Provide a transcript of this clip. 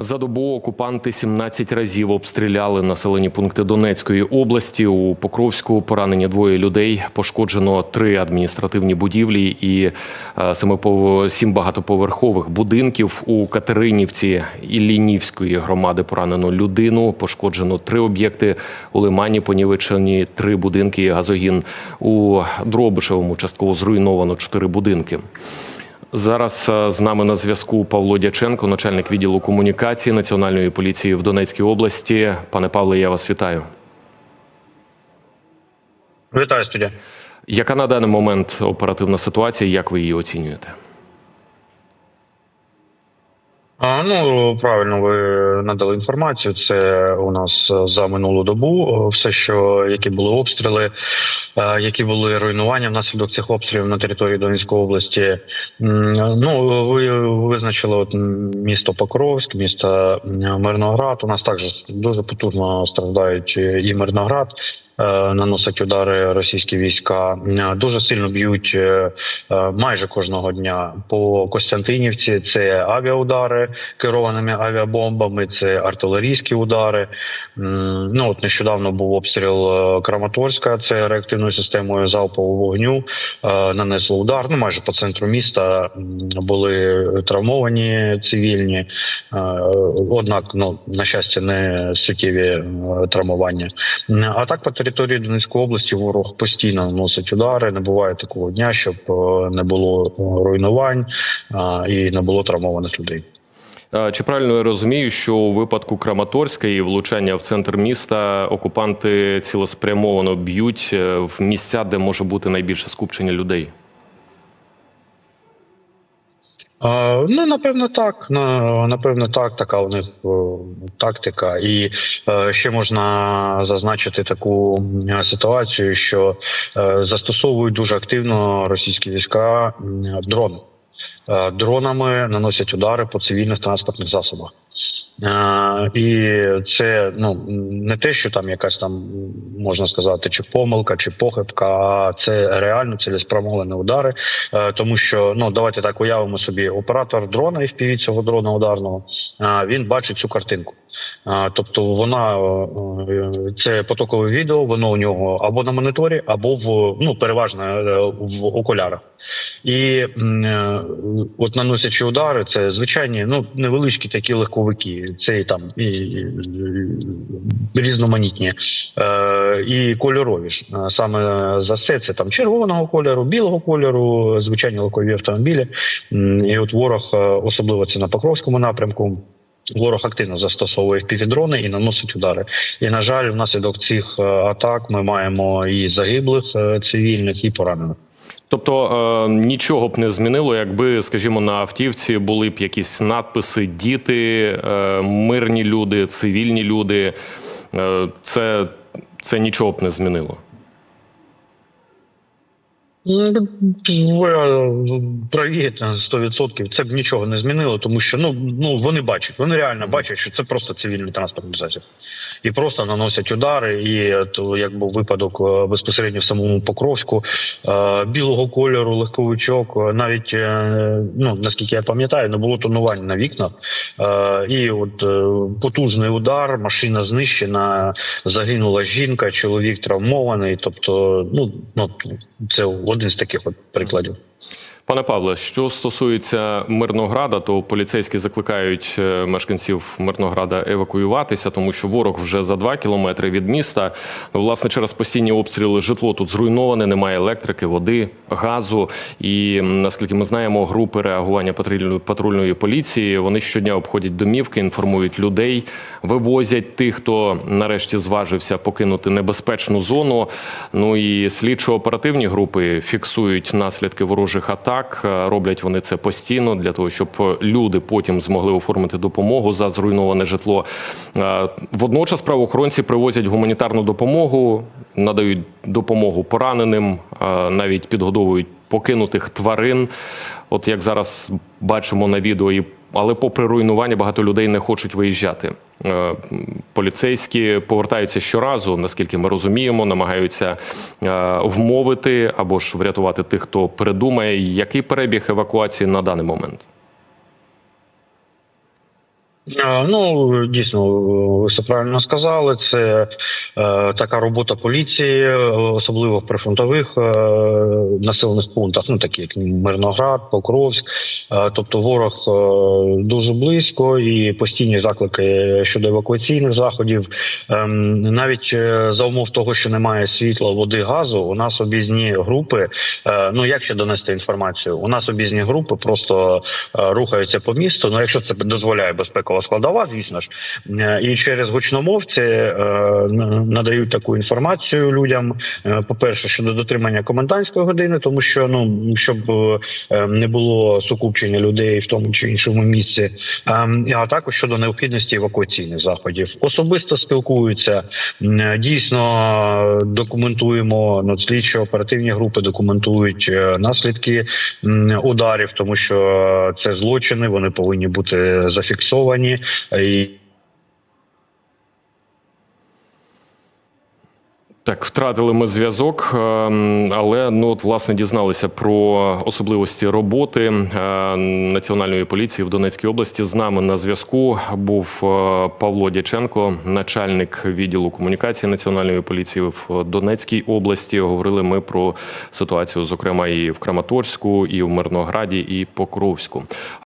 За добу окупанти 17 разів обстріляли населені пункти Донецької області. У Покровську поранені двоє людей. Пошкоджено три адміністративні будівлі і е, сім багатоповерхових будинків. У Катеринівці і Лінівської громади поранено людину. Пошкоджено три об'єкти. У Лимані понівечені три будинки і газогін. У Дробишевому частково зруйновано чотири будинки. Зараз е, з нами на зв'язку Павло Дяченко, начальник відділу комунікації Національної поліції в Донецькій області. Пане Павле, я вас вітаю. Вітаю студія. Яка на даний момент оперативна ситуація? Як ви її оцінюєте? А, ну правильно, ви надали інформацію. Це у нас е, за минулу добу. е, Все, що які були обстріли, е, які були руйнування внаслідок цих обстрілів на території Донецької області. Ну ви визначили от місто Покровськ, місто Мирноград. У нас також дуже потужно страждають і Мирноград. Е, Наносять удари російські війська, Е, дуже сильно б'ють е, майже кожного дня по Костянтинівці. Це авіаудари керованими авіабомбами, це артилерійські удари. Ну от нещодавно був обстріл Краматорська, це реактивною системою залпового вогню. Нанесло удар. Ну майже по центру міста були травмовані цивільні. Однак, ну на щастя, не суттєві травмування. А так по території Донецької області ворог постійно наносить удари. Не буває такого дня, щоб е, не було е, руйнувань і не було травмованих людей. Чи правильно я розумію, що у випадку Краматорська і влучання в центр міста окупанти цілеспрямовано б'ють е, в місця, де може бути найбільше скупчення людей? Ну напевно, так. На- Напевно, так. Така у них тактика. І е, ще можна зазначити таку ситуацію, що е, застосовують дуже активно російські війська дрони. Е, Дронами наносять удари по цивільних транспортних засобах. Е, І це ну не те, що там якась там можна сказати, чи помилка, чи похибка, а це реально цілеспрямовані удари. Е, Тому що ну давайте так уявимо собі, оператор дрона FPV цього дрона ударного е, він бачить цю картинку. Е, Тобто вона е, це потокове відео, воно у нього або на моніторі, або в ну переважно е, в окулярах. І е, от наносячи удари, це звичайні, ну невеличкі такі легковики, це і там і, і, і різноманітні е, і кольорові ж. Е, Саме за все це там червоного кольору, білого кольору, звичайні легкові автомобілі. І от ворог, е, особливо це на Покровському напрямку. Ворог активно застосовує впівдрони і наносить удари. І на жаль, внаслідок цих е, атак ми маємо і загиблих цивільних, і поранених. Тобто е, нічого б не змінило, якби, скажімо, на автівці були б якісь надписи діти, е, мирні люди, цивільні люди. Е, це, це нічого б не змінило. Ну, праві на 100%. Це б нічого не змінило, тому що ну ну вони бачать, вони реально бачать, що це просто цивільний транспортний засіб, і просто наносять удари. І то як був випадок е, безпосередньо в самому Покровську е, білого кольору, легковичок, е, навіть е, ну наскільки я пам'ятаю, не було тонувань на вікнах. Е, І от е, потужний удар, машина знищена, загинула жінка, чоловік травмований. Тобто, ну ну це один з таких от прикладів. Пане Павле, що стосується Мирнограда, то поліцейські закликають е, мешканців Мирнограда евакуюватися, тому що ворог вже за два кілометри від міста. Ну, власне, через постійні обстріли житло тут зруйноване, немає електрики, води, газу. І наскільки ми знаємо, групи реагування патрульної патрульної поліції вони щодня обходять домівки, інформують людей, вивозять тих, хто нарешті зважився покинути небезпечну зону. Ну і слідчо-оперативні групи фіксують наслідки ворожих атак. Е, Роблять вони це постійно для того, щоб люди потім змогли оформити допомогу за зруйноване житло. Е, Водночас правоохоронці привозять гуманітарну допомогу, надають допомогу пораненим, е, навіть підгодовують покинутих тварин. От як зараз бачимо на відео, і але попри руйнування багато людей не хочуть виїжджати. Е, Поліцейські повертаються щоразу, наскільки ми розуміємо, намагаються е, вмовити або ж врятувати тих, хто передумає. Який перебіг евакуації на даний момент? Е, Ну дійсно, ви все правильно сказали. Це е, така робота поліції, е, особливо в прифронтових е, населених пунктах, ну такі як Мирноград, Покровськ. Е, тобто ворог е, дуже близько і постійні заклики щодо евакуаційних заходів. Ем, навіть е, за умов того, що немає світла, води, газу, у нас обізні групи. Е, ну як ще донести інформацію? У нас обізні групи просто е, рухаються по місту. Ну, якщо це дозволяє безпекова складова, звісно ж, Е, і через гучномовці е, надають таку інформацію людям. Е, По-перше, щодо дотримання комендантської години, тому що ну щоб е, не було сукупчення людей в тому чи іншому місці, Ем, а також щодо необхідності евакуаційних заходів. Особисто спілкуються. Дійсно документуємо ну, слідчо оперативні групи документують наслідки ударів, тому що це злочини, вони повинні бути зафіксовані. І Так, втратили ми зв'язок, ем, але ну от власне дізналися про особливості роботи е, національної поліції в Донецькій області. З нами на зв'язку був е, Павло Дяченко, начальник відділу комунікації національної поліції в Донецькій області. Говорили ми про ситуацію, зокрема, і в Краматорську, і в Мирнограді, і Покровську.